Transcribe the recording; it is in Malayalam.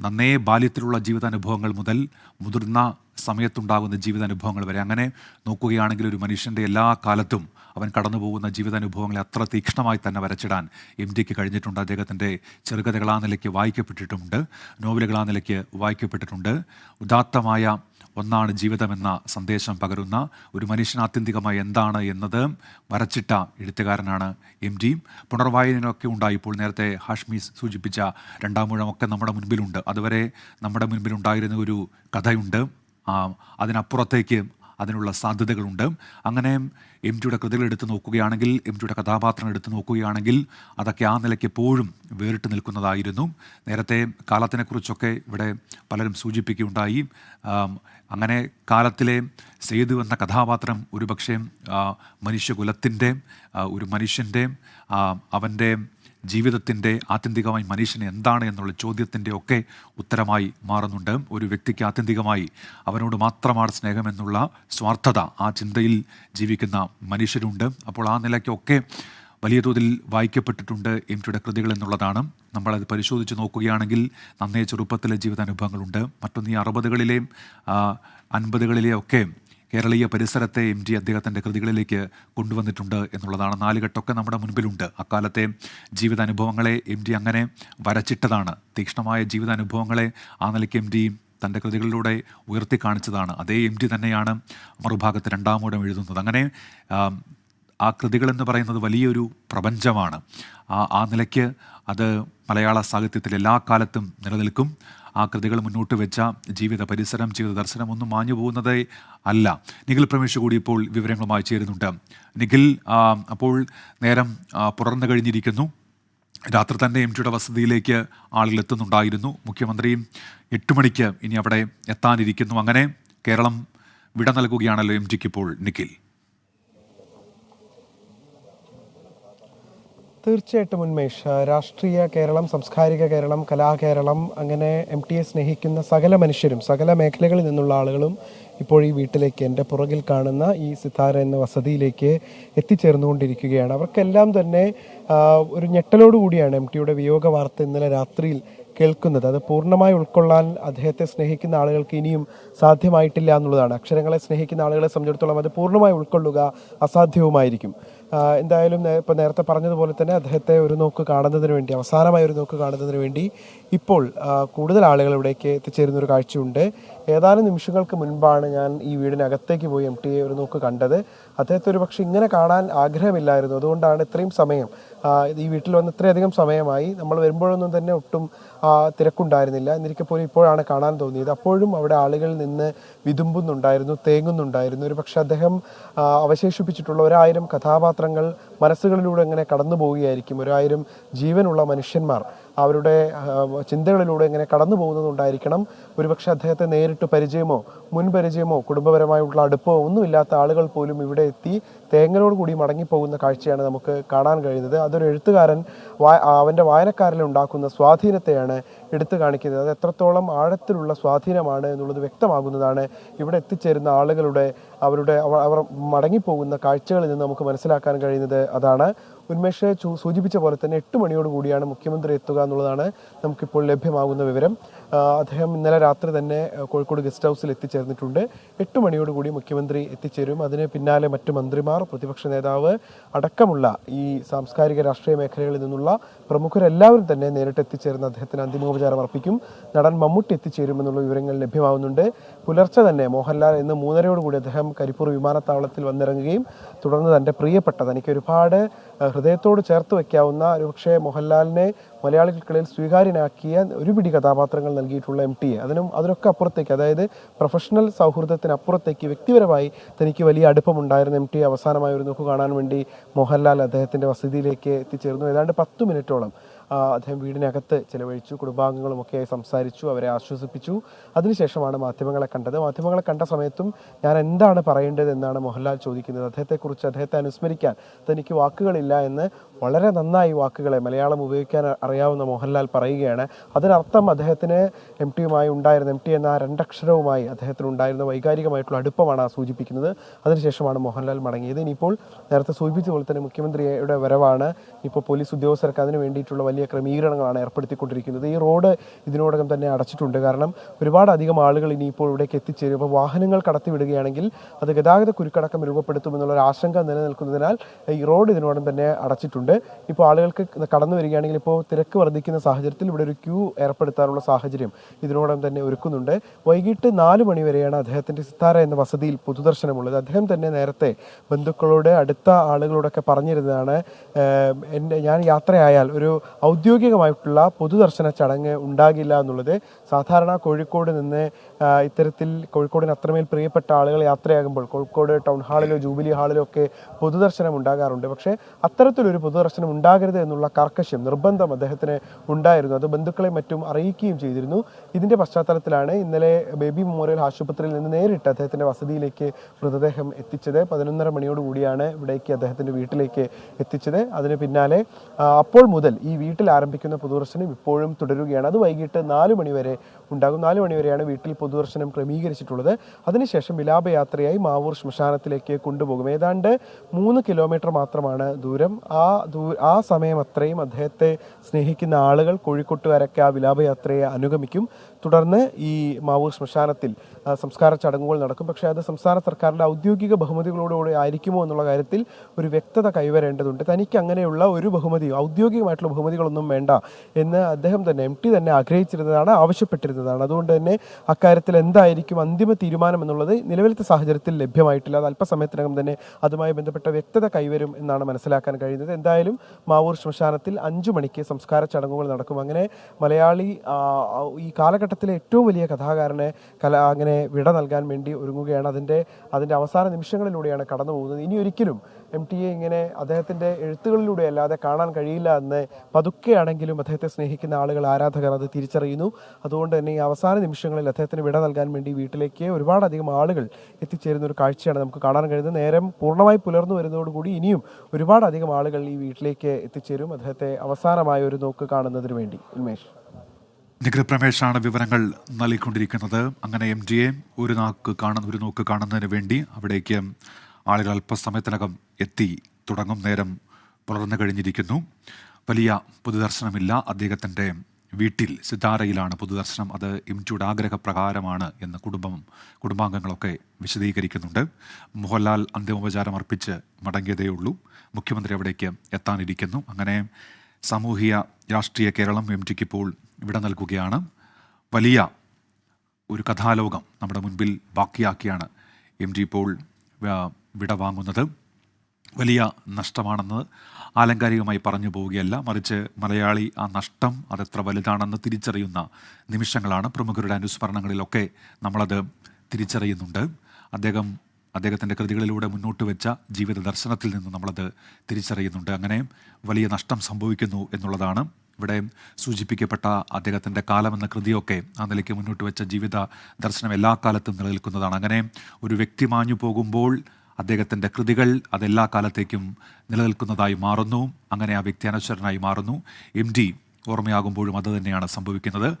നന്നേ ബാല്യത്തിലുള്ള ജീവിതാനുഭവങ്ങൾ മുതൽ മുതിർന്ന സമയത്തുണ്ടാകുന്ന ജീവിതാനുഭവങ്ങൾ വരെ. അങ്ങനെ നോക്കുകയാണെങ്കിൽ ഒരു മനുഷ്യന്റെ എല്ലാ കാലത്തും അവൻ കടന്നു പോകുന്ന ജീവിതാനുഭവങ്ങളെ അത്ര തീക്ഷ്ണമായി തന്നെ വരച്ചിടാൻ എം ഡിക്ക് കഴിഞ്ഞിട്ടുണ്ട്. അദ്ദേഹത്തിന്റെ ചെറുകഥകൾ ആ നിലയ്ക്ക് വായിക്കപ്പെട്ടിട്ടുമുണ്ട് നോവലുകൾ ആ നിലയ്ക്ക് വായിക്കപ്പെട്ടിട്ടുണ്ട്. ഉദാത്തമായ ഒന്നാണ് ജീവിതമെന്ന സന്ദേശം പകരുന്ന ഒരു മനുഷ്യൻ ആത്യന്തികമായി എന്താണ് എന്നത് വരച്ചിട്ട എഴുത്തുകാരനാണ് എം ഡി. പുനർവായനയൊക്കെ ഉണ്ടായി ഇപ്പോൾ നേരത്തെ ഹാഷ്മി സൂചിപ്പിച്ച രണ്ടാം മുഴമൊക്കെ നമ്മുടെ മുൻപിലുണ്ട്. അതുവരെ നമ്മുടെ മുൻപിലുണ്ടായിരുന്ന ഒരു കഥയുണ്ട്. അതിനപ്പുറത്തേക്ക് അതിനുള്ള സാധ്യതകളുണ്ട്. അങ്ങനെ എം ജിയുടെ കൃതികൾ എടുത്ത് നോക്കുകയാണെങ്കിൽ എം ജിയുടെ കഥാപാത്രം എടുത്ത് നോക്കുകയാണെങ്കിൽ അതൊക്കെ ആ നിലയ്ക്ക് എപ്പോഴും വേറിട്ട് നിൽക്കുന്നതായിരുന്നു. നേരത്തെ കാലത്തിനെക്കുറിച്ചൊക്കെ ഇവിടെ പലരും സൂചിപ്പിക്കുകയുണ്ടായി. അങ്ങനെ കാലത്തിലെ സേതു എന്ന കഥാപാത്രം ഒരുപക്ഷെ മനുഷ്യകുലത്തിന്റെ ഒരു മനുഷ്യന്റെ അവന്റെ ജീവിതത്തിന്റെ ആത്യന്തികമായി മനുഷ്യന് എന്താണ് എന്നുള്ള ചോദ്യത്തിന്റെ ഒക്കെ ഉത്തരമായി മാറുന്നുണ്ട്. ഒരു വ്യക്തിക്ക് ആത്യന്തികമായി അവനോട് മാത്രമാണ് സ്നേഹമെന്നുള്ള സ്വാർത്ഥത ആ ചിന്തയിൽ ജീവിക്കുന്ന മനുഷ്യരുണ്ട്. അപ്പോൾ ആ നിലയ്ക്കൊക്കെ വലിയ തോതിൽ വായിക്കപ്പെട്ടിട്ടുണ്ട് എം ടിയുടെ കൃതികൾ എന്നുള്ളതാണ്. നമ്മളത് പരിശോധിച്ച് നോക്കുകയാണെങ്കിൽ നന്നേ ചെറുപ്പത്തിലെ ജീവിതാനുഭവങ്ങളുണ്ട്. മറ്റൊന്ന് ഈ അറുപതുകളിലെയും അൻപതുകളിലെയും ഒക്കെ കേരളീയ പരിസരത്തെ എം ജി അദ്ദേഹത്തിന്റെ കൃതികളിലേക്ക് കൊണ്ടുവന്നിട്ടുണ്ട് എന്നുള്ളതാണ്. നാലുകെട്ടൊക്കെ നമ്മുടെ മുൻപിലുണ്ട്. അക്കാലത്തെ ജീവിതാനുഭവങ്ങളെ എം ജി അങ്ങനെ വരച്ചിട്ടതാണ്. തീക്ഷ്ണമായ ജീവിതാനുഭവങ്ങളെ ആ നിലയ്ക്ക് എം ഡി തന്റെ കൃതികളിലൂടെ ഉയർത്തി കാണിച്ചതാണ്. അതേ എം ഡി തന്നെയാണ് മറുഭാഗത്ത് രണ്ടാമൂടം എഴുതുന്നത്. അങ്ങനെ ആം, എന്ന് പറയുന്നത് വലിയൊരു പ്രപഞ്ചമാണ്. ആ ആ നിലയ്ക്ക് അത് മലയാള സാഹിത്യത്തിൽ എല്ലാ കാലത്തും നിലനിൽക്കും. ആ കൃതികൾ മുന്നോട്ട് വെച്ച ജീവിത പരിസരം ജീവിത ദർശനം ഒന്നും മാഞ്ഞു പോകുന്നതേ അല്ല. നിഖിൽ പ്രമേഷ് കൂടി ഇപ്പോൾ വിവരങ്ങളുമായി ചേരുന്നുണ്ട്. നിഖിൽ അപ്പോൾ നേരം പുറന്നു കഴിഞ്ഞിരിക്കുന്നു. രാത്രി തന്നെ എം ജിയുടെ വസതിയിലേക്ക് ആളുകൾ എത്തുന്നുണ്ടായിരുന്നു. മുഖ്യമന്ത്രിയും എട്ട് മണിക്ക് ഇനി അവിടെ എത്താനിരിക്കുന്നു. അങ്ങനെ കേരളം വിട നൽകുകയാണല്ലോ എം ജിക്ക് ഇപ്പോൾ നിഖിൽ. തീർച്ചയായിട്ടും ഉന്മേഷ്. രാഷ്ട്രീയ കേരളം സാംസ്കാരിക കേരളം കലാകേരളം അങ്ങനെ എം ടി എ സ്നേഹിക്കുന്ന സകല മനുഷ്യരും സകല മേഖലകളിൽ നിന്നുള്ള ആളുകളും ഇപ്പോൾ ഈ വീട്ടിലേക്ക് എന്റെ പുറകിൽ കാണുന്ന ഈ സിതാര എന്ന വസതിയിലേക്ക് എത്തിച്ചേർന്നുകൊണ്ടിരിക്കുകയാണ്. അവർക്കെല്ലാം തന്നെ ഒരു ഞെട്ടലോടുകൂടിയാണ് എം ടിയുടെ വിയോഗ വാർത്ത ഇന്നലെ രാത്രിയിൽ കേൾക്കുന്നത്. അത് പൂർണമായി ഉൾക്കൊള്ളാൻ അദ്ദേഹത്തെ സ്നേഹിക്കുന്ന ആളുകൾക്ക് ഇനിയും സാധ്യമായിട്ടില്ല എന്നുള്ളതാണ്. അക്ഷരങ്ങളെ സ്നേഹിക്കുന്ന ആളുകളെ സംബന്ധിച്ചിടത്തോളം അത് പൂർണമായി ഉൾക്കൊള്ളുക അസാധ്യവുമായിരിക്കും. എന്തായാലും ഇപ്പോൾ നേരത്തെ പറഞ്ഞതുപോലെ തന്നെ അദ്ദേഹത്തെ ഒരു നോക്ക് കാണുന്നതിന് വേണ്ടി അവസാനമായ ഒരു നോക്ക് കാണുന്നതിന് വേണ്ടി ഇപ്പോൾ കൂടുതൽ ആളുകൾ ഇവിടേക്ക് എത്തിച്ചേരുന്ന ഒരു കാഴ്ചയുണ്ട്. ഏതാനും നിമിഷങ്ങൾക്ക് മുൻപാണ് ഞാൻ ഈ വീടിനകത്തേക്ക് പോയി എം ടി ഒരു നോക്ക് കണ്ടത്. അദ്ദേഹത്തെ ഒരു പക്ഷേ ഇങ്ങനെ കാണാൻ ആഗ്രഹമില്ലായിരുന്നു. അതുകൊണ്ടാണ് ഇത്രയും സമയം ഈ വീട്ടിൽ വന്ന് ഇത്രയധികം സമയമായി നമ്മൾ വരുമ്പോഴൊന്നും തന്നെ ഒട്ടും തിരക്കുണ്ടായിരുന്നില്ല. എന്നിരിക്കെ പോലും ഇപ്പോഴാണ് കാണാൻ തോന്നിയത്. അപ്പോഴും അവിടെ ആളുകൾ നിന്ന് വിതുമ്പുന്നുണ്ടായിരുന്നു തേങ്ങുന്നുണ്ടായിരുന്നു. ഒരു പക്ഷേ അദ്ദേഹം അവശേഷിപ്പിച്ചിട്ടുള്ള ഒരായിരം കഥാപാത്രങ്ങൾ മനസ്സുകളിലൂടെ എങ്ങനെ കടന്നു പോവുകയായിരിക്കും ഒരായിരം ജീവനുള്ള മനുഷ്യന്മാർ. അവരുടെ ചിന്തകളിലൂടെ ഇങ്ങനെ കടന്നു പോകുന്നതുകൊണ്ടായിരിക്കണം. ഒരുപക്ഷെ അദ്ദേഹത്തെ നേരിട്ട് പരിചയമോ മുൻപരിചയമോ കുടുംബപരമായിട്ടുള്ള അടുപ്പമോ ഒന്നുമില്ലാത്ത ആളുകൾ പോലും ഇവിടെ എത്തി തേങ്ങനോട് കൂടി മടങ്ങിപ്പോകുന്ന കാഴ്ചയാണ് നമുക്ക് കാണാൻ കഴിയുന്നത്. അതൊരു എഴുത്തുകാരൻ വാ- അവന്റെ വായനക്കാരിൽ ഉണ്ടാക്കുന്ന സ്വാധീനത്തെയാണ് എടുത്തു കാണിക്കുന്നത്. അത് എത്രത്തോളം ആഴത്തിലുള്ള സ്വാധീനമാണ് എന്നുള്ളത് വ്യക്തമാകുന്നതാണ് ഇവിടെ എത്തിച്ചേരുന്ന ആളുകളുടെ അവരുടെ അവ- അവർ മടങ്ങിപ്പോകുന്ന കാഴ്ചകളിൽ നിന്ന് നമുക്ക് മനസ്സിലാക്കാൻ കഴിയുന്നത് അതാണ്. ഉന്മേഷ് സൂചിപ്പിച്ച പോലെ തന്നെ എട്ട് മണിയോട് കൂടിയാണ് മുഖ്യമന്ത്രി എത്തുക എന്നുള്ളതാണ് നമുക്കിപ്പോൾ ലഭ്യമാകുന്ന വിവരം. അദ്ദേഹം ഇന്നലെ രാത്രി തന്നെ കോഴിക്കോട് ഗസ്റ്റ് ഹൗസിൽ എത്തിച്ചേർന്നിട്ടുണ്ട്. എട്ട് മണിയോടുകൂടി മുഖ്യമന്ത്രി എത്തിച്ചേരും. അതിന് പിന്നാലെ മറ്റു മന്ത്രിമാർ പ്രതിപക്ഷ നേതാവ് അടക്കമുള്ള ഈ സാംസ്കാരിക രാഷ്ട്രീയ മേഖലകളിൽ നിന്നുള്ള പ്രമുഖരെല്ലാവരും തന്നെ നേരിട്ട് എത്തിച്ചേർന്ന് അദ്ദേഹത്തിന് അന്തിമോപചാരം അർപ്പിക്കും. നടൻ മമ്മൂട്ടി എത്തിച്ചേരുമെന്നുള്ള വിവരങ്ങൾ ലഭ്യമാകുന്നുണ്ട് പുലർച്ചെ തന്നെ മോഹൻലാൽ ഇന്ന് മൂന്നരയോടുകൂടി അദ്ദേഹം കരിപ്പൂർ വിമാനത്താവളത്തിൽ വന്നിറങ്ങുകയും തുടർന്ന് തന്റെ പ്രിയപ്പെട്ട തനിക്ക് ഒരുപാട് ഹൃദയത്തോട് ചേർത്ത് വയ്ക്കാവുന്ന ഒരുപക്ഷെ മോഹൻലാലിനെ മലയാളികൾക്കിടയിൽ സ്വീകാര്യനാക്കിയ ഒരു പിടി കഥാപാത്രങ്ങൾ നൽകിയിട്ടുള്ള എം ടി എ. അതിനും അതിനൊക്കെ അപ്പുറത്തേക്ക് അതായത് പ്രൊഫഷണൽ സൗഹൃദത്തിനപ്പുറത്തേക്ക് വ്യക്തിപരമായി തനിക്ക് വലിയ അടുപ്പമുണ്ടായിരുന്ന എം ടി എ അവസാനമായി ഒരു നോക്ക് കാണാൻ വേണ്ടി മോഹൻലാൽ അദ്ദേഹത്തിന്റെ വസതിയിലേക്ക് എത്തിച്ചേർന്നു. ഏതാണ്ട് പത്ത് മിനിറ്റോളം അദ്ദേഹം വീടിനകത്ത് ചിലവഴിച്ചു കുടുംബാംഗങ്ങളുമൊക്കെ സംസാരിച്ചു അവരെ ആശ്വസിപ്പിച്ചു. അതിനുശേഷമാണ് മാധ്യമങ്ങളെ കണ്ടത്. മാധ്യമങ്ങളെ കണ്ട സമയത്തും ഞാൻ എന്താണ് പറയേണ്ടത് എന്നാണ് മോഹൻലാൽ ചോദിക്കുന്നത്. അദ്ദേഹത്തെക്കുറിച്ച് അദ്ദേഹത്തെ അനുസ്മരിക്കാൻ തനിക്ക് വാക്കുകളില്ല എന്ന് വളരെ നന്നായി വാക്കുകളെ മലയാളം ഉപയോഗിക്കാൻ അറിയാവുന്ന മോഹൻലാൽ പറയുകയാണ്. അതിനർത്ഥം അദ്ദേഹത്തിന് എം ടിയുമായി ഉണ്ടായിരുന്ന എം ടി എന്ന ആ രണ്ടക്ഷരവുമായി അദ്ദേഹത്തിന് ഉണ്ടായിരുന്ന വൈകാരികമായിട്ടുള്ള അടുപ്പമാണ് ആ സൂചിപ്പിക്കുന്നത്. അതിനുശേഷമാണ് മോഹൻലാൽ മടങ്ങിയത്. ഇനിയിപ്പോൾ നേരത്തെ സൂചിപ്പിച്ച പോലെ തന്നെ മുഖ്യമന്ത്രിയുടെ വരവാണ്. ഇപ്പോൾ പോലീസ് ഉദ്യോഗസ്ഥർക്ക് അതിന് വേണ്ടിയിട്ടുള്ള വലിയ ക്രമീകരണങ്ങളാണ് ഏർപ്പെടുത്തിക്കൊണ്ടിരിക്കുന്നത്. ഈ റോഡ് ഇതിനോടകം തന്നെ അടച്ചിട്ടുണ്ട്. കാരണം ഒരുപാട് അധികം ആളുകൾ ഇനിയിപ്പോൾ ഇവിടേക്ക് എത്തിച്ചേരും. അപ്പോൾ വാഹനങ്ങൾ കടത്തിവിടുകയാണെങ്കിൽ അത് ഗതാഗത കുരുക്കടക്കം രൂപപ്പെടുത്തുമെന്നുള്ള ഒരു ആശങ്ക നിലനിൽക്കുന്നതിനാൽ ഈ റോഡ് ഇതിനോടകം തന്നെ അടച്ചിട്ടുണ്ട്. ഇപ്പോൾ ആളുകൾക്ക് കടന്നു വരികയാണെങ്കിൽ ഇപ്പോൾ തിരക്ക് വർദ്ധിക്കുന്ന സാഹചര്യത്തിൽ ഇവിടെ ഒരു ക്യൂ ഏർപ്പെടുത്താനുള്ള സാഹചര്യം ഇതിനോടകം തന്നെ ഒരുക്കുന്നുണ്ട്. വൈകിട്ട് നാല് മണി വരെയാണ് അദ്ദേഹത്തിന്റെ സിത്താര എന്ന വസതിയിൽ പൊതുദർശനമുള്ളത്. അദ്ദേഹം തന്നെ നേരത്തെ ബന്ധുക്കളോട് അടുത്ത ആളുകളോടൊക്കെ പറഞ്ഞിരുന്നതാണ് എന്റെ ഞാൻ യാത്രയായാൽ ഒരു ഔദ്യോഗികമായിട്ടുള്ള പൊതുദർശന ചടങ്ങ് ഉണ്ടാകില്ല എന്നുള്ളത് സാധാരണ കോഴിക്കോട് നിന്ന് ഇത്തരത്തിൽ കോഴിക്കോടിന് അത്രമേൽ പ്രിയപ്പെട്ട ആളുകൾ യാത്രയാകുമ്പോൾ കോഴിക്കോട് ടൗൺ ഹാളിലോ ജൂബിലി ഹാളിലോ ഒക്കെ പൊതുദർശനം ഉണ്ടാകാറുണ്ട്. പക്ഷേ അത്തരത്തിലൊരു പൊതുദർശനം ഉണ്ടാകരുത് എന്നുള്ള കർക്കശ്യം നിർബന്ധം അദ്ദേഹത്തിന് ഉണ്ടായിരുന്നു. അത് ബന്ധുക്കളെ മറ്റും അറിയിക്കുകയും ചെയ്തിരുന്നു. ഇതിന്റെ പശ്ചാത്തലത്തിലാണ് ഇന്നലെ ബേബി മെമ്മോറിയൽ ആശുപത്രിയിൽ നിന്ന് നേരിട്ട് അദ്ദേഹത്തിന്റെ വസതിയിലേക്ക് മൃതദേഹം എത്തിച്ചത്. പതിനൊന്നര മണിയോടുകൂടിയാണ് ഇവിടേക്ക് അദ്ദേഹത്തിന്റെ വീട്ടിലേക്ക് എത്തിച്ചത്. അതിന് പിന്നാലെ അപ്പോൾ മുതൽ ഈ വീട്ടിൽ ആരംഭിക്കുന്ന പൊതുദർശനം ഇപ്പോഴും തുടരുകയാണ്. അത് വൈകിട്ട് നാല് മണി വരെ ഉണ്ടാകും. നാല് മണിവരെയാണ് വീട്ടിൽ പൊതുദർശനം ക്രമീകരിച്ചിട്ടുള്ളത്. അതിനുശേഷം വിലാപയാത്രയായി മാവൂർ ശ്മശാനത്തിലേക്ക് കൊണ്ടുപോകും. ഏതാണ്ട് മൂന്ന് കിലോമീറ്റർ മാത്രമാണ് ദൂരം. ആ ദൂ ആ സമയം അത്രയും അദ്ദേഹത്തെ സ്നേഹിക്കുന്ന ആളുകൾ കോഴിക്കോട്ടുകാരൊക്കെ ആ വിലാപയാത്രയെ അനുഗമിക്കും. തുടർന്ന് ഈ മാവൂർ ശ്മശാനത്തിൽ സംസ്കാര ചടങ്ങുകൾ നടക്കും. പക്ഷേ അത് സംസ്ഥാന സർക്കാരിന്റെ ഔദ്യോഗിക ബഹുമതികളോടുകൂടി ആയിരിക്കുമോ എന്നുള്ള കാര്യത്തിൽ ഒരു വ്യക്തത കൈവരേണ്ടതുണ്ട്. തനിക്ക് അങ്ങനെയുള്ള ഒരു ബഹുമതിയോ ഔദ്യോഗികമായിട്ടുള്ള ബഹുമതികളൊന്നും വേണ്ട എന്ന് അദ്ദേഹം തന്നെ എം ടി തന്നെ ആഗ്രഹിച്ചിരുന്നതാണ്. ആവശ്യപ്പെട്ടിരുന്നതാണ് അതുകൊണ്ട് തന്നെ അക്കാര്യത്തിൽ എന്തായിരിക്കും അന്തിമ തീരുമാനം എന്നുള്ളത് നിലവിലത്തെ സാഹചര്യത്തിൽ ലഭ്യമായിട്ടില്ല. അത് അല്പസമയത്തിനകം തന്നെ അതുമായി ബന്ധപ്പെട്ട വ്യക്തത കൈവരും എന്നാണ് മനസ്സിലാക്കാൻ കഴിയുന്നത്. എന്തായാലും മാവൂർ ശ്മശാനത്തിൽ അഞ്ചു മണിക്ക് സംസ്കാര ചടങ്ങുകൾ നടക്കും. അങ്ങനെ മലയാളി ഈ കാലഘട്ടത്തിലെ ഏറ്റവും വലിയ കഥാകാരനെ കല അങ്ങനെ വിട നൽകാൻ വേണ്ടി ഒരുങ്ങുകയാണ്. അതിന്റെ അതിന്റെ അവസാന നിമിഷങ്ങളിലൂടെയാണ് കടന്നു പോകുന്നത് ഇനി ഒരിക്കലും എം ടി എ ഇങ്ങനെ അദ്ദേഹത്തിന്റെ എഴുത്തുകളിലൂടെ അല്ലാതെ കാണാൻ കഴിയില്ല എന്ന് പതുക്കെയാണെങ്കിലും അദ്ദേഹത്തെ സ്നേഹിക്കുന്ന ആളുകൾ ആരാധകർ അത് തിരിച്ചറിയുന്നു. അതുകൊണ്ട് തന്നെ ഈ അവസാന നിമിഷങ്ങളിൽ അദ്ദേഹത്തിന് വിട നൽകാൻ വേണ്ടി വീട്ടിലേക്ക് ഒരുപാടധികം ആളുകൾ എത്തിച്ചേരുന്ന ഒരു കാഴ്ചയാണ് നമുക്ക് കാണാൻ കഴിയുന്നത്. നേരം പൂർണമായി പുലർന്നു വരുന്നതോടുകൂടി ഇനിയും ഒരുപാടധികം ആളുകൾ ഈ വീട്ടിലേക്ക് എത്തിച്ചേരും. അദ്ദേഹത്തെ അവസാനമായ ഒരു നോക്ക് കാണുന്നതിന് വേണ്ടി. ഉന്മേഷ്. നിഖിൽ വിവരങ്ങൾ നൽകിക്കൊണ്ടിരിക്കുന്നത്. അങ്ങനെ എം ജിയെ ഒരു നാക്ക് കാണുന്ന ഒരു നോക്ക് കാണുന്നതിന് വേണ്ടി അവിടേക്ക് ആളുകൾ അല്പസമയത്തിനകം എത്തി തുടങ്ങും നേരം പുലർന്നു കഴിഞ്ഞിരിക്കുന്നു. വലിയ പൊതുദർശനമില്ല. അദ്ദേഹത്തിന്റെ വീട്ടിൽ സിതാരയിലാണ് പൊതുദർശനം. അത് ജിയുടെ ആഗ്രഹപ്രകാരമാണ് എന്ന് കുടുംബം കുടുംബാംഗങ്ങളൊക്കെ വിശദീകരിക്കുന്നുണ്ട്. മോഹൻലാൽ അന്തിമോപചാരം അർപ്പിച്ച് മടങ്ങിയതേയുള്ളൂ മുഖ്യമന്ത്രി അവിടേക്ക് എത്താനിരിക്കുന്നു. അങ്ങനെ സാമൂഹിക രാഷ്ട്രീയ കേരളം എം ടിക്ക് ഇപ്പോൾ ഇവിടെ നൽകുകയാണ്. വലിയ ഒരു കഥാലോകം നമ്മുടെ മുൻപിൽ ബാക്കിയാക്കിയാണ് എം ജി ഇപ്പോൾ വിട വാങ്ങുന്നത്. വലിയ നഷ്ടമാണെന്ന് ആലങ്കാരികമായി പറഞ്ഞു പോവുകയല്ല. മറിച്ച് മലയാളി ആ നഷ്ടം അതെത്ര വലുതാണെന്ന് തിരിച്ചറിയുന്ന നിമിഷങ്ങളാണ്. പ്രമുഖരുടെ അനുസ്മരണങ്ങളിലൊക്കെ നമ്മളത് തിരിച്ചറിയുന്നുണ്ട്. അദ്ദേഹം അദ്ദേഹത്തിന്റെ കൃതികളിലൂടെ മുന്നോട്ട് വെച്ച ജീവിത ദർശനത്തിൽ നിന്ന് നമ്മളത് തിരിച്ചറിയുന്നുണ്ട്. അങ്ങനെ വലിയ നഷ്ടം സംഭവിക്കുന്നു എന്നുള്ളതാണ്. ഇവിടെ സൂചിപ്പിക്കപ്പെട്ട അദ്ദേഹത്തിന്റെ കാലമെന്ന കൃതിയൊക്കെ ആ നിലയ്ക്ക് മുന്നോട്ട് വെച്ച ജീവിത ദർശനം എല്ലാ കാലത്തും നിലനിൽക്കുന്നതാണ്. അങ്ങനെ ഒരു വ്യക്തി മാഞ്ഞു പോകുമ്പോൾ അദ്ദേഹത്തിന്റെ കൃതികൾ അതെല്ലാ കാലത്തേക്കും നിലനിൽക്കുന്നതായി മാറുന്നു. അങ്ങനെ ആ വ്യക്തി അനശ്വരനായി മാറുന്നു. എം ഡി ഓർമ്മയാകുമ്പോഴും അത് തന്നെയാണ് സംഭവിക്കുന്നത്.